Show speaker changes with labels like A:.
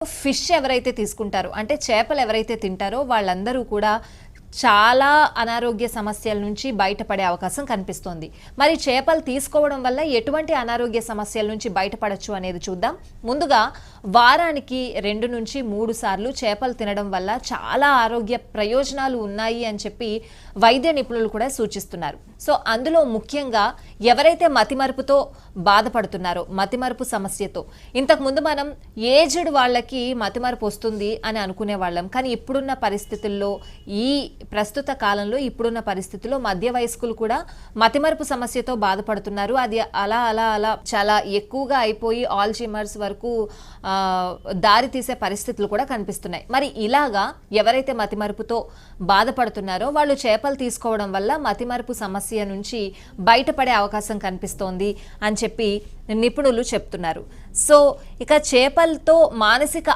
A: Fish ఎవరైతే తీసుకుంటారో అంటే చేపలు ఎవరైతే తింటారో వాళ్ళందరూ కూడా చాలా అనారోగ్య సమస్యల నుంచి బయటపడే అవకాశం కనిపిస్తోంది. మరి చేపలు తీసుకోవడం వల్ల ఎటువంటి అనారోగ్య సమస్యల నుంచి బయటపడచ్చు అనేది చూద్దాం. ముందుగా వారానికి రెండు నుంచి మూడు సార్లు చేపలు తినడం వల్ల చాలా ఆరోగ్య ప్రయోజనాలు ఉన్నాయి అని చెప్పి వైద్య నిపుణులు కూడా సూచిస్తున్నారు. సో అందులో ముఖ్యంగా ఎవరైతే మతిమరుపుతో బాధపడుతున్నారో మతిమరుపు సమస్యతో ఇంతకు ముందు మనం ఏజ్డ్ వాళ్ళకి మతిమరుపు వస్తుంది అని అనుకునే వాళ్ళం. కానీ ఇప్పుడున్న పరిస్థితుల్లో ఈ ప్రస్తుత కాలంలో ఇప్పుడున్న పరిస్థితుల్లో మధ్య వయస్కులు కూడా మతిమరుపు సమస్యతో బాధపడుతున్నారు. అది అలా అలా అలా చాలా ఎక్కువగా అయిపోయి ఆల్జీమర్స్ వరకు దారి తీసే పరిస్థితులు కూడా కనిపిస్తున్నాయి. మరి ఇలాగా ఎవరైతే మతిమరుపుతో బాధపడుతున్నారో వాళ్ళు చేపలు తీసుకోవడం వల్ల మతిమరుపు సమస్య నుంచి బయటపడే అవకాశం కనిపిస్తోంది అని చెప్పి నిపుణులు చెప్తున్నారు. సో ఇక చేపలతో మానసిక